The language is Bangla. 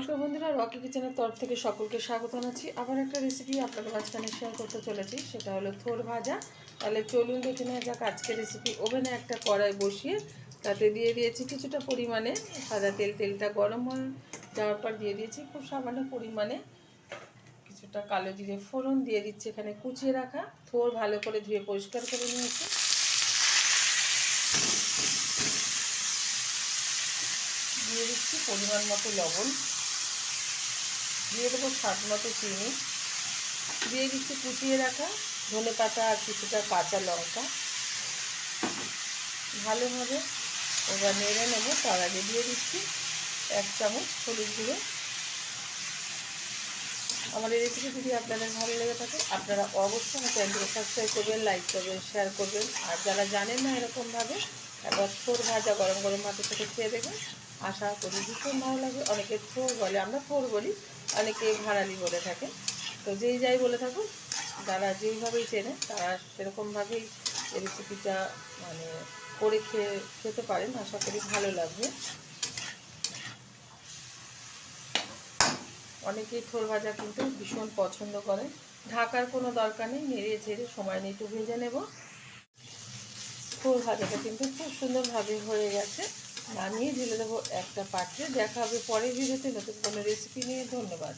নমস্কার বন্ধুরা, রকি কিচেনের তরফ থেকে সকলকে স্বাগত জানাচ্ছি। আবার একটা রেসিপি আপনাদের মাঝখানে শেয়ার করতে চলেছি, সেটা হলো থোর ভাজা। তাহলে চলুন দেখে নেওয়া যাক আজকের রেসিপি ওভেনে একটা কড়াই বসিয়ে তাতে দিয়ে দিয়েছি কিছুটা পরিমাণে সাদা তেল। তেলটা গরম হয়ে যাওয়ার পর দিয়ে দিয়েছি খুব সামান্য পরিমাণে কিছুটা কালো জিরে ফোড়ন। দিয়ে দিচ্ছি এখানে কুচিয়ে রাখা থোর ভালো করে ধুয়ে পরিষ্কার করে নিয়েছি। দিয়ে দিচ্ছি পরিমাণ মতো লবণ। দিয়ে দেবো স্বাদ মতো চিনি। দিয়ে দিচ্ছি কুচিয়ে রাখা ধনে পাতা আর কিছুটা কাঁচা লঙ্কা। ভালোভাবে এবার নেড়ে নেব। তার আগে দিয়ে দিচ্ছি এক চামচ হলুদ গুঁড়ো। আমার এই রেসিপি যদি আপনাদের ভালো লেগে থাকে, আপনারা অবশ্যই আমার চ্যানেলকে সাবস্ক্রাইব করবেন লাইক করবেন শেয়ার করবেন। আর যারা জানেন না এরকমভাবে একবার থোর ভাজা গরম গরম ভাতের সাথে খেয়ে দেখবেন আশা করি ভীষণ ভালো লাগে অনেকে থোর বলে, আমরা থোর বলি, অনেকে ভাড়ালি বলে থাকে। তো যেই যাই বলে থাকুক, যারা যেইভাবেই চেনে, তারা সেরকমভাবেই রেসিপিটা মানে করে খেয়ে, খেতে পারেন। আশা করি ভালো লাগবে। অনেকেই থোর ভাজা কিন্তু ভীষণ পছন্দ করে ঢাকার কোনো দরকার নেই নেড়ে ঝেড়ে সময় নিয়ে একটু ভেজে নেব। থোর ভাজাটা কিন্তু খুব সুন্দরভাবে হয়ে গেছে। নামিয়ে ঢেলে দেবো একটা পাত্রে। দেখা হবে পরের ভিডিওতে। নতুন কোনো রেসিপি নিয়ে। ধন্যবাদ।